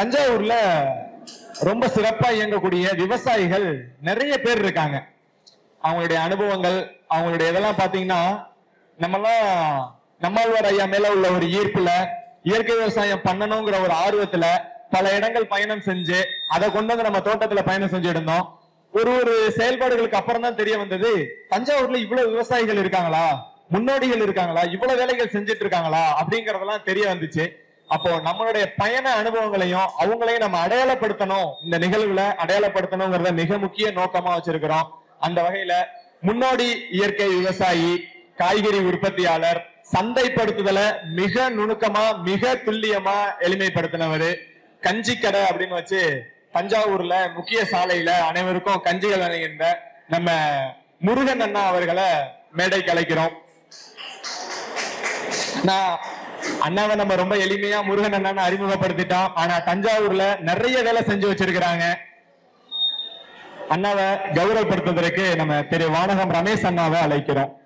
தஞ்சாவூர்ல ரொம்ப சிறப்பா இயங்கக்கூடிய விவசாயிகள் நிறைய பேர் இருக்காங்க. அவங்களுடைய அனுபவங்கள் அவங்களுடைய இதெல்லாம் பாத்தீங்கன்னா நம்மலாம் நம்மாழ்வார் ஐயா மேல உள்ள ஒரு ஈர்ப்புல இயற்கை விவசாயம் பண்ணணுங்கிற ஒரு ஆர்வத்துல பல இடங்கள் பயணம் செஞ்சு அதை கொண்டு வந்து நம்ம தோட்டத்துல பயணம் செஞ்சு இருந்தோம் ஒரு ஒரு செயல்பாடுகளுக்கு அப்புறம் தான் தெரிய வந்தது தஞ்சாவூர்ல இவ்வளவு விவசாயிகள் இருக்காங்களா? முன்னோடிகள் இருக்காங்களா? இவ்வளவு வேலைகள் செஞ்சுட்டு இருக்காங்களா? அப்படிங்கறதெல்லாம் தெரிய வந்துச்சு. அப்போ நம்மளுடைய பயண அனுபவங்களையும் அவங்களையும் நம்ம அடையாளப்படுத்தணும். இந்த நிகழ்வுல அடையாளப்படுத்தணுங்கிறத மிக முக்கிய நோக்கமா வச்சிருக்கிறோம். அந்த வகையில முன்னோடி இயற்கை விவசாயி காய்கறி உற்பத்தியாளர் சந்தைப்படுத்துதலை மிக நுணுக்கமா மிக துல்லியமா எளிமைப்படுத்தினவரு கஞ்சி கடை அப்படின்னு வச்சு தஞ்சாவூர்ல முக்கிய சாலையில அனைவருக்கும் கஞ்சிகள் அணைகின்ற நம்ம முருகன் அண்ணா அவர்களை மேடை கலைக்கிறோம் நான் அண்ணாவை நம்ம ரொம்ப எளிமையா முருகன் அண்ணான்னு அறிமுகப்படுத்திட்டோம். ஆனா தஞ்சாவூர்ல நிறைய வேலை செஞ்சு வச்சிருக்கிறாங்க. அண்ணாவை கௌரவப்படுத்துவதற்கு நம்ம திரு வானகம் ரமேஷ் அண்ணாவை அழைக்கிறோம்.